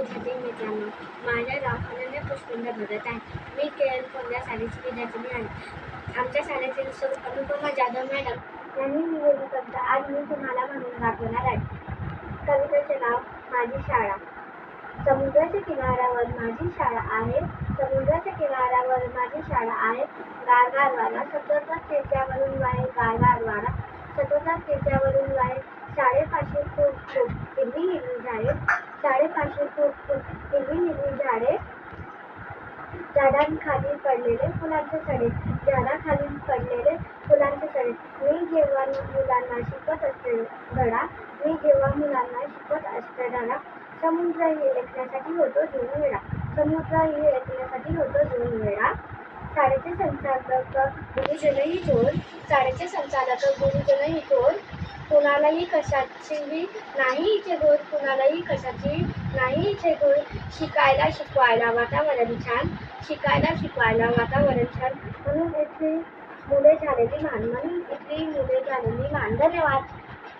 विद्यार्थी मित्रांनो. माझे नाव अनन्या पुष्पेंद्र आहे. मी केएल कोणत्या शाळेची विद्यार्थिनी आहे. आमच्या शाळेतील सौ अनुपमा जाधव मॅडम यांनी लिहिलेली कविता आज मी तुम्हाला म्हणून दाखवणार आहे. कवितेचे नाव माझी शाळा. समुद्राच्या किनाऱ्यावर माझी शाळा आहे. समुद्राच्या किनाऱ्यावर माझी शाळा आहे. गारगार वारा. सतत त्याच्यावरून वाहे गारगार वारा. सतत त्याच्यावरून वाहे शाळेपाशी खूप खूप हिरवी हिरवी झाडे. साडेपाचशे फूट फूट हिरवी हिरवी झाडे झाडांखाली पडलेले फुलांचे सडे झाडाखाली पडलेले फुलांचे सडे. मी जेव्हा मुलांना शिकत असते धडा मी जेव्हा मुलांना शिकत असते धडा समुद्र हे ऐकण्यासाठी होतो दोन वेळा. समुद्र हे ऐकण्यासाठी होतो दोन वेळा. शाळेचे संचालक गुरुजनही थोर शाळेचे संचालक गुरुजनही थोर कुणालाही कशाची नाही इथे होत कुणालाही कशाची नाही इथे होत. शिकायला शिकवायला वातावरण छान शिकायला शिकवायला वातावरण छान. म्हणून इथली मुले झालेली मान म्हणून इथली मुले झालेली मान धन्यवाद